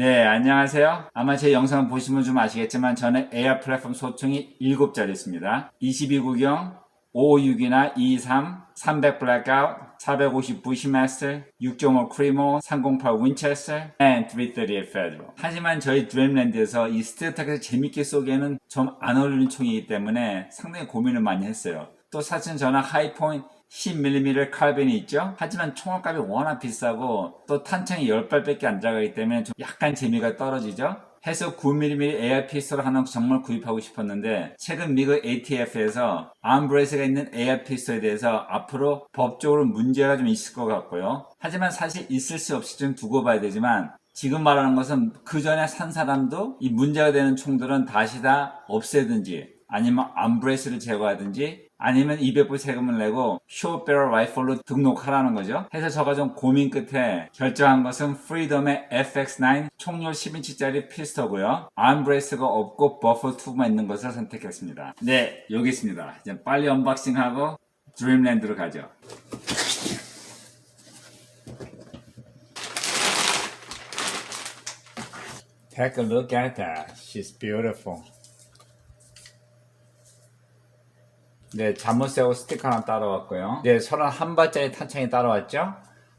네, 안녕하세요. 아마 제 영상 보시면 좀 아시겠지만 저는 AR 플랫폼 소총이 7자리 있습니다. 22구경, 556이나 23, 300 블랙아웃, 450 부시마스터, 6.5 크리모, 308 윈체스터, and 338 페드로. 하지만 저희 드림랜드에서 이 스테이트에서 재밌게 쏘기에는 좀 안 어울리는 총이기 때문에 상당히 고민을 많이 했어요. 또 사실 저는 하이포인트 10mm 칼빈이 있죠. 하지만 총알값이 워낙 비싸고 또 탄창이 10발밖에 안 들어가기 때문에 좀 약간 재미가 떨어지죠. 해서 9mm AR 피스톨 하나 정말 구입하고 싶었는데 최근 미국 ATF에서 암브레스가 있는 AR 피스톨에 대해서 앞으로 법적으로 문제가 좀 있을 것 같고요. 하지만 사실 있을 수 없이 좀 두고 봐야 되지만 지금 말하는 것은 그 전에 산 사람도 이 문제가 되는 총들은 다시 다 없애든지 아니면 암브레스를 제거하든지 아니면 200불 세금을 내고 쇼베럴 라이플로 등록하라는 거죠. 해서 저가 좀 고민 끝에 결정한 것은 프리덤의 FX9 총료 10인치짜리 피스터고요. 암브레스가 없고 버퍼2만 있는 것을 선택했습니다. 네, 여기 있습니다. 이제 빨리 언박싱하고 드림랜드로 가죠. Take a look at that. She's beautiful. 네, 잠옷새우 스티커 하나 따라왔고요. 네, 31발짜리 탄창이 따라왔죠.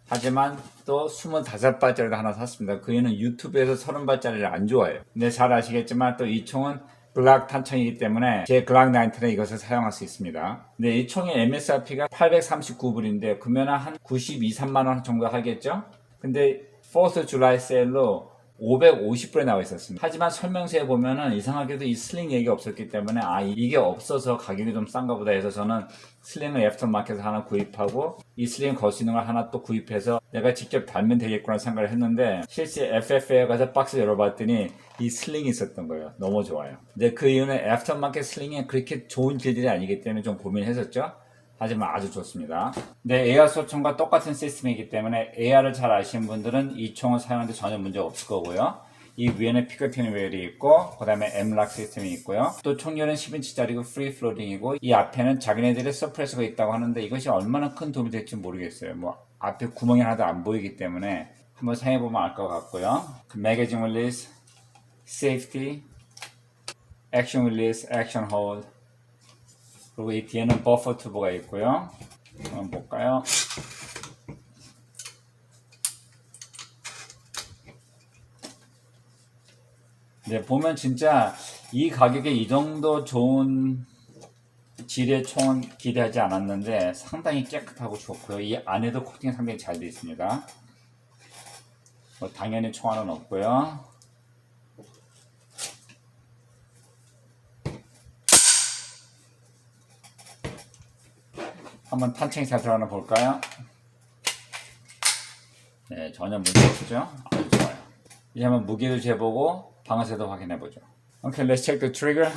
하지만 또 25발짜리도 하나 샀습니다. 그 이유는 유튜브에서 30발짜리를 안 좋아해요. 네, 잘 아시겠지만 또 이 총은 글락 탄창이기 때문에 제 글락 9에 이것을 사용할 수 있습니다. 네, 이 총의 MSRP가 839불인데 금연은 한 92, 3만원 정도 하겠죠? 근데 4th 줄라이 세일로 550불에 나와 있었습니다. 하지만 설명서에 보면은 이상하게도 이 슬링 얘기가 없었기 때문에 아 이게 없어서 가격이 좀 싼가 보다 해서 저는 슬링을 애프터마켓에서 하나 구입하고 이 슬링 걸 수 있는 걸 하나 또 구입해서 내가 직접 달면 되겠구나 생각을 했는데 실제 FFA에 가서 박스 열어봤더니 이 슬링이 있었던 거예요. 너무 좋아요. 근데 그 이유는 애프터마켓 슬링이 그렇게 좋은 질들이 아니기 때문에 좀 고민했었죠. 하지만 아주 좋습니다. 네, AR 소총과 똑같은 시스템이기 때문에 AR을 잘 아시는 분들은 이 총을 사용하는데 전혀 문제가 없을 거고요. 이 위에는 피커팅 웨일이 있고 그 다음에 M락 시스템이 있고요. 또 총열은 10인치짜리고 프리 플로딩이고 이 앞에는 자기네들의 서프레서가 있다고 하는데 이것이 얼마나 큰 도움이 될지 모르겠어요. 뭐 앞에 구멍이 하나도 안 보이기 때문에 한번 사용해보면 알 것 같고요. 매거진 릴리스, 세이프티, 액션 릴리스, 액션 홀드 그리고 이 뒤에는 버퍼 튜브가 있고요. 한번 볼까요? 네, 보면 진짜 이 가격에 이 정도 좋은 질의 총은 기대하지 않았는데 상당히 깨끗하고 좋고요. 이 안에도 코팅이 상당히 잘 되어 있습니다. 뭐 당연히 총알은 없고요. 한번 탄창이 잘 들어가나 볼까요? 네, 전혀 문제 없죠? 아주 좋아요. 이제 한번 무게도 재보고 방아쇠도 확인해 보죠. Okay, let's check the trigger.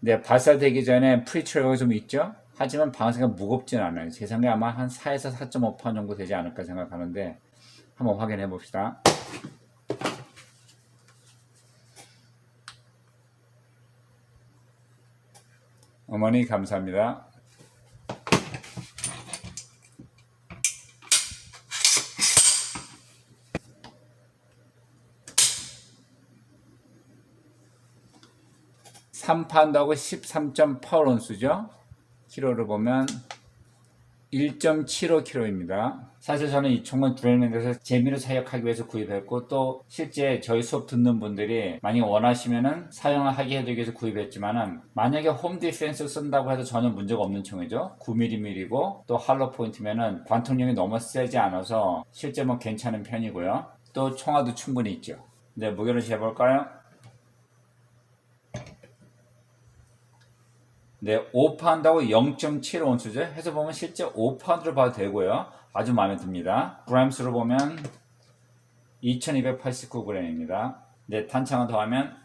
네, 발사되기 전에 프리트리거가 좀 있죠? 하지만 방아쇠가 무겁진 않아요. 제 생각에 아마 한 4에서 4.5판 정도 되지 않을까 생각하는데 한번 확인해 봅시다. 어머니 감사합니다. (3파운드하고) (13.8온수죠) 키로를 보면 1.75kg입니다. 사실 저는 이 총은 드레인에서 재미로 사역하기 위해서 구입했고 또 실제 저희 수업 듣는 분들이 만약 원하시면은 사용을 하게 해드리기 위해서 구입했지만은 만약에 홈 디펜스 쓴다고 해도 전혀 문제가 없는 총이죠. 9mm이고 또 할로 포인트면은 관통력이 너무 세지 않아서 실제 뭐 괜찮은 편이고요. 또 총알도 충분히 있죠. 네, 무게를 재볼까요? 네, 5파운드하고 0.75온수죠. 해서 보면 실제 5파운드로 봐도 되고요. 아주 마음에 듭니다. 그램수로 보면 2289g입니다. 네, 탄창을 더하면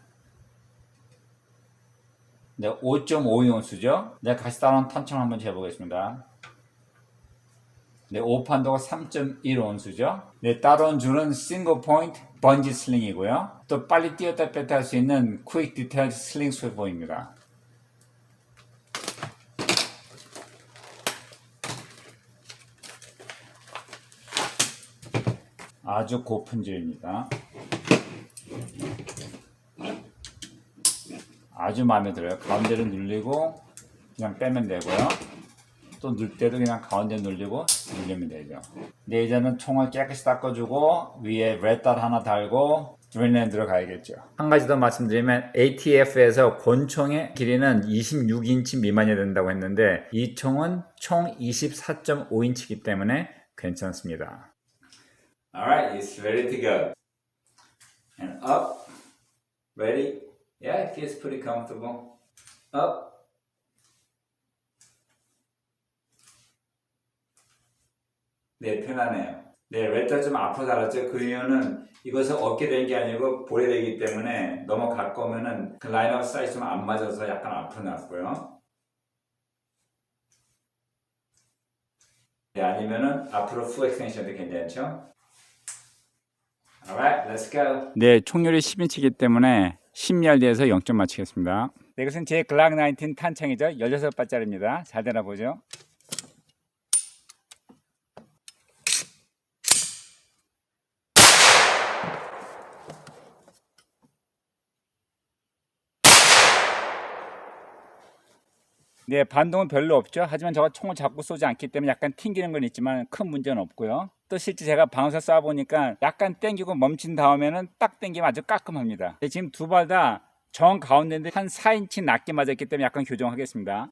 네, 5.52온수죠. 네, 같이 따라온 탄창을 한번 재보겠습니다. 네, 5파운드가 3.1온수죠. 네, 따라온 줄은 싱글 포인트 번지 슬링이고요. 또 빨리 뛰었다 뺐다 할 수 있는 퀵 디테일 슬링 스웨버입니다. 아주 고품질입니다. 아주 마음에 들어요. 가운데를 눌리고 그냥 빼면 되고요. 또 넣을 때도 그냥 가운데 눌리고 눌리면 되죠. 근데 이제는 총을 깨끗이 닦아주고 위에 레달 하나 달고 드릴랜드로 가야겠죠. 한 가지 더 말씀드리면 ATF에서 권총의 길이는 26인치 미만이 된다고 했는데 이 총은 총 24.5인치이기 때문에 괜찮습니다. Alright, it's ready to go. And up. Ready? Yeah, it feels pretty comfortable. Up. 네, 편하네요. 네, 레터 좀 앞으로 달았죠. 그 이유는 이것을 어깨 된게 아니고 볼에 되기 때문에 너무 가까우면은 그 라인업 사이즈 좀 안 맞아서 약간 앞으로 놨고요. 네, 아니면은 앞으로 풀 엑스텐션도 괜찮죠? 네, 총률이 10인치이기 때문에 10야드에서 0점 맞추겠습니다. 네, 이것은 제 글락 19 탄창이죠. 16발짜리입니다. 잘 되나 보죠? 네, 반동은 별로 없죠. 하지만 저가 총을 잡고 쏘지 않기 때문에 약간 튕기는 건 있지만 큰 문제는 없고요. 또 실제 제가 방어사 쏴보니까 약간 땡기고 멈춘 다음에는 딱 땡기면 아주 깔끔합니다. 네, 지금 두 발 다 정 가운데인데 한 4인치 낮게 맞았기 때문에 약간 교정하겠습니다.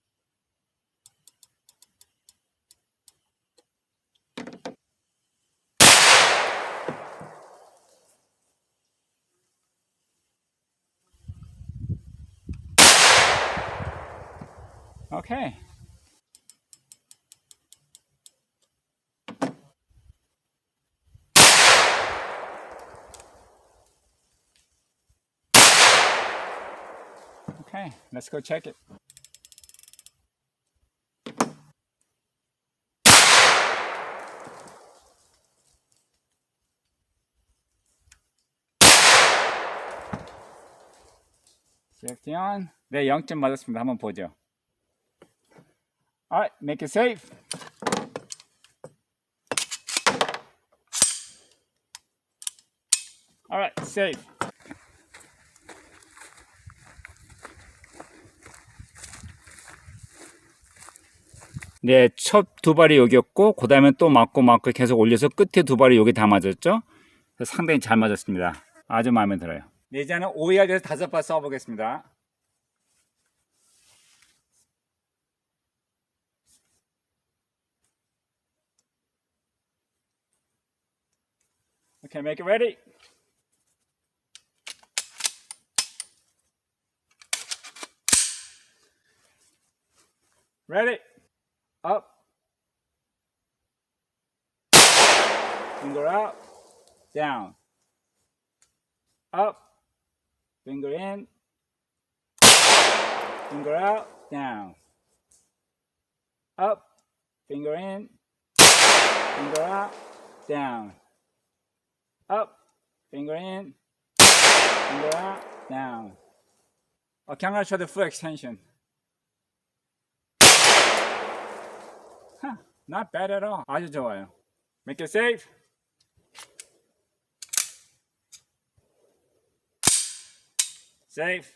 오케이. Okay, let's go check it. 네, 0점 맞았습니다. 한번 보죠. Alright, make it safe. Alright, safe. 네, 첫 두 발이 여기였고, 그 다음에 또 맞고 맞고 계속 올려서 끝에 두 발이 여기 다 맞았죠? 상당히 잘 맞았습니다. 아주 마음에 들어요. 네, 이제는 5위알에서 다섯 발 써보겠습니다. Okay, make it ready. Ready? Up. Finger out. Down. Up. Finger in. Finger out. Down. Up. Finger in. Finger out. Down. Up. Finger in. Finger out. Down. Okay, I'm going to show the full extension. Huh, not bad at all. 아주 좋아요. Make it safe. Safe.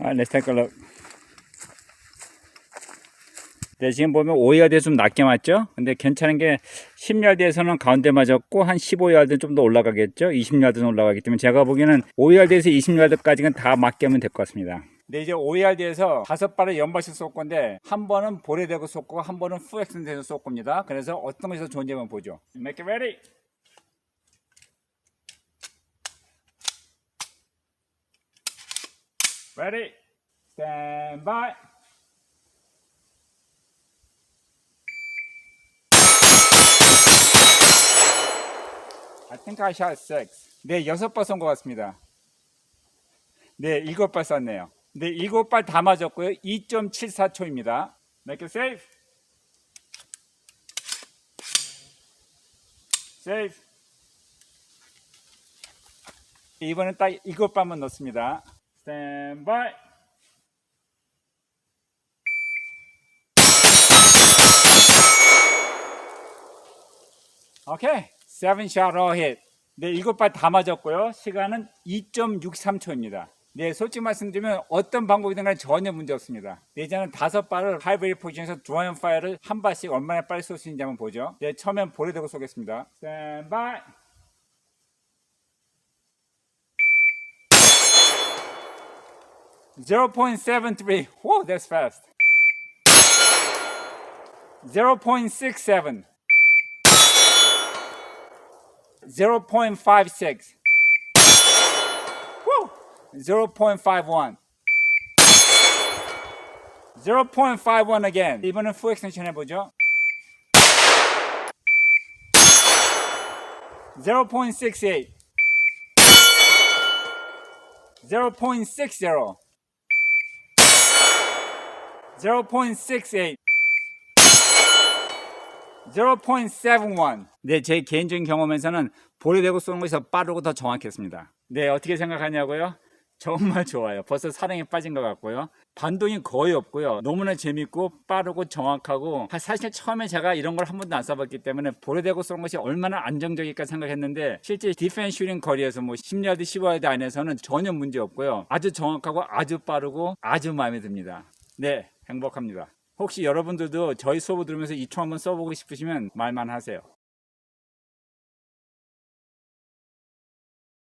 Alright, let's take a look. 네, 지금 보면 5야드 좀 낮게 맞죠? 근데 괜찮은 게 10야드에서는 가운데 맞았고 한 15야드 좀 더 올라가겠죠? 20야드는 올라가기 때문에 제가 보기에는 5야드에서 20야드까지는 다 맞게 하면 될 것 같습니다. 근데 이제 5야드에서 다섯 발을 연발씩 쏠 건데 한 번은 볼에 대고 쏘고 한 번은 풀엑슨 돼서 쏠 겁니다. 그래서 어떤 것이 더 좋은지 한번 보죠. Make it ready. Ready. Stand by. I think I shot six. 네, 여섯 발 쏜 것 같습니다. 네, 일곱 발 쐈네요. 네, 일곱 발 다 맞았고요. 2.74초입니다. Make it safe. Safe. 이번엔 딱 일곱 발만 넣습니다. Stand by. 오케이. Seven. 네, 일곱 발 다 맞았고요. 시간은 2.63초입니다. 네, 솔직히 말씀드리면 어떤 방법이든 간에 전혀 문제 없습니다. 네, 이제는 다섯 발을 하이브리 포지션에서 드라이언 파이어를 한 발씩 얼마나 빨리 쏠 수 있는지 한번 보죠. 네, 처음엔 볼에 대고 쏘겠습니다. 스탠 바이. Zero point seven three. Whoa, that's fast. Zero point six seven. Zero point five six. Woo! Zero point five one. Zero point five one again. 이번엔 full extension 해보죠. Zero point six eight. Zero point six zero. 0.68 0.71 네, 제 개인적인 경험에서는 볼에 대고 쏘는 것이 더 빠르고 더 정확했습니다. 네, 어떻게 생각하냐고요? 정말 좋아요. 벌써 사랑에 빠진 것 같고요. 반동이 거의 없고요. 너무나 재밌고 빠르고 정확하고 사실 처음에 제가 이런 걸 한 번도 안 써봤기 때문에 대고 쏘는 것이 얼마나 안정적일까 생각했는데 실제 디펜스 슈팅 거리에서 뭐 10야드 15야드 안에서는 전혀 문제 없고요. 아주 정확하고 아주 빠르고 아주 마음에 듭니다. 네, 행복합니다. 혹시 여러분들도 저희 수업을 들으면서 이 총 한번 써보고 싶으시면 말만 하세요.